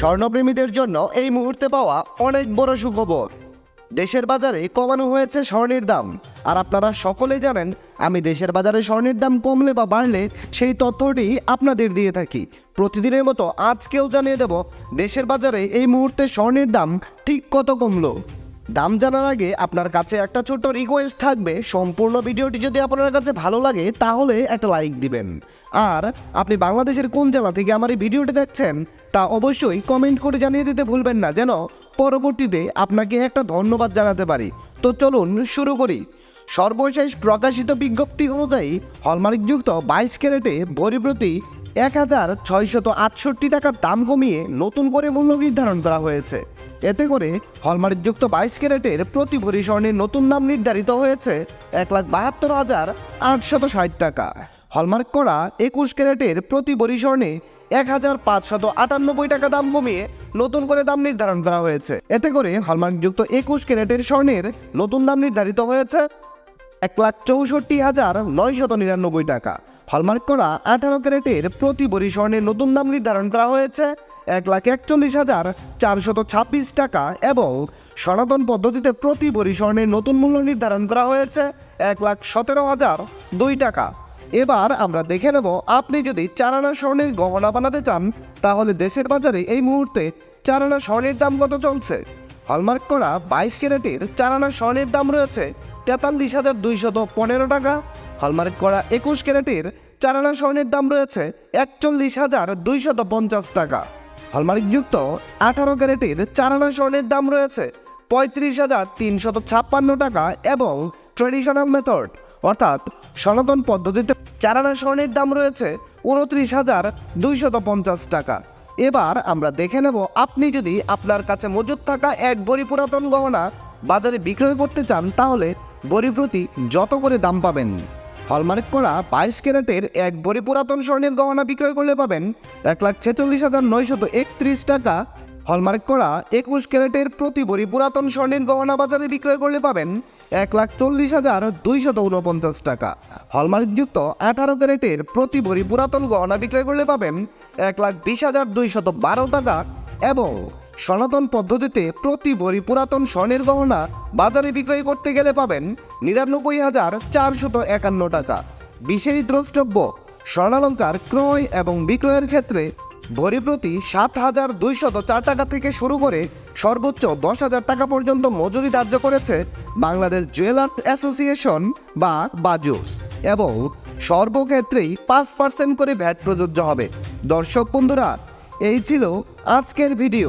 স্বর্ণপ্রেমীদের জন্য এই মুহূর্তে পাওয়া অনেক বড় সুখবর। দেশের বাজারে কমানো হয়েছে স্বর্ণের দাম। আর আপনারা সকলে জানেন, আমি দেশের বাজারে স্বর্ণের দাম কমলে বা বাড়লে সেই তথ্যটি আপনাদের দিয়ে থাকি। প্রতিদিনের মতো আজকেও জানিয়ে দেব, দেশের বাজারে এই মুহূর্তে স্বর্ণের দাম ঠিক কত কমলো। দাম জানার আগে আপনার কাছে একটা ছোট্ট রিকোয়েস্ট থাকবে। সম্পূর্ণ ভিডিওটি যদি আপনার কাছে ভালো লাগে, তাহলে একটা লাইক দিবেন। আর আপনি বাংলাদেশের কোন জেলা থেকে আমার এই ভিডিওটি দেখছেন, তা অবশ্যই কমেন্ট করে জানিয়ে দিতে ভুলবেন না, যেন পরবর্তীতে আপনাকে একটা ধন্যবাদ জানাতে পারি। তো চলুন শুরু করি। সর্বশেষ প্রকাশিত বিজ্ঞপ্তি অনুযায়ী, হলমার্কযুক্ত বাইশ ক্যারেটে ভরি প্রতি এক হাজার ছয়শত আটষট্টি টাকার দাম কমিয়ে নতুন করে মূল্য নির্ধারণ করা হয়েছে। এতে করে হলমার্কযুক্ত বাইশ ক্যারেটের প্রতি ভরি স্বর্ণের নতুন দাম নির্ধারিত হয়েছে এক লাখ বাহাত্তর হাজার আটশত ষাট টাকা। হলমার্ক করা একুশ ক্যারেটের প্রতি ভরি স্বর্ণে এক হাজার পাঁচশত আটানব্বই টাকা দাম কমিয়ে নতুন করে দাম নির্ধারণ করা হয়েছে। এতে করে হলমার্কযুক্ত একুশ ক্যারেটের স্বর্ণের নতুন দাম নির্ধারিত হয়েছে এক লাখ চৌষট্টি হাজার নয়শত নিরানব্বই টাকা। হলমার্ক করা আঠারো ক্যারেটের প্রতি ভরি স্বর্ণের নতুন দাম নির্ধারণ করা হয়েছে। এক লাখ একচল্লিশ হাজার চারশত ছাব্বিশ টাকা এবং সনাতন পদ্ধতিতে প্রতি ভরি স্বর্ণের নতুন মূল্য নির্ধারণ করা হয়েছে এক লাখ সতেরো হাজার দুই টাকা। এবার আমরা দেখে নেব, আপনি যদি চারানা স্বর্ণের গহনা বানাতে চান, তাহলে দেশের বাজারে এই মুহূর্তে চারানা স্বর্ণের দাম কত চলছে? হলমার্ক করা বাইশ ক্যারেটের চারানা স্বর্ণের দাম রয়েছে তেতাল্লিশ হাজার দুইশত পনেরো টাকা। হলমার্ক করা একুশ ক্যারেটের চারানা স্বর্ণের দাম রয়েছে একচল্লিশ হাজার দুইশত পঞ্চাশ টাকা। হলমার্কযুক্ত আঠারো ক্যারেটের চারানা স্বর্ণের দাম রয়েছে পঁয়ত্রিশ হাজার তিনশত ছাপ্পান্ন টাকা এবং ট্রেডিশনাল মেথড, অর্থাৎ সনাতন পদ্ধতিতে চারানা স্বর্ণের দাম রয়েছে উনত্রিশ হাজার দুইশত পঞ্চাশ টাকা। এবার আমরা দেখে নেব আপনি যদি আপনার কাছে মজুদ থাকা এক বড়ি পুরাতন গহনা বাজারে বিক্রয় করতে চান, তাহলে বড়ি প্রতি যত করে দাম পাবেন? হলমার্ক করা বাইশ ক্যারেটের এক বড়ি পুরাতন স্বর্ণের গহনা বিক্রয় করলে পাবেন এক লাখ ছেচল্লিশ হাজার নয়শত একত্রিশ টাকা। হলমার্ক করা একুশ ক্যারেটের প্রতি ভরি পুরাতন স্বর্ণের গহনা বাজারে বিক্রয় করলে পাবেন এক লাখ চল্লিশ হাজার দুইশত উনপঞ্চাশ টাকা। হলমার্কযুক্ত আঠারো ক্যারেটের প্রতি ভরি পুরাতন গহনা বিক্রয় করলে পাবেন এক লাখ বিশ হাজার দুইশত বারো টাকা এবং সনাতন পদ্ধতিতে প্রতি ভরি পুরাতন স্বর্ণের গহনা বাজারে বিক্রয় করতে গেলে পাবেন নিরানব্বই হাজার চারশত একান্ন টাকা। বিশেষ দ্রষ্টব্য, স্বর্ণালঙ্কার ক্রয় এবং বিক্রয়ের ক্ষেত্রে ভরি প্রতি সাত হাজার দুইশত চার টাকা থেকে শুরু করে সর্বোচ্চ দশ হাজার টাকা পর্যন্ত মজুরি ধার্য করেছে বাংলাদেশ জুয়েলার্স অ্যাসোসিয়েশন বা বাজুস এবং সর্বক্ষেত্রেই পাঁচ পার্সেন্ট করে ভ্যাট প্রযোজ্য হবে। দর্শক বন্ধুরা, এই ছিল আজকের ভিডিও।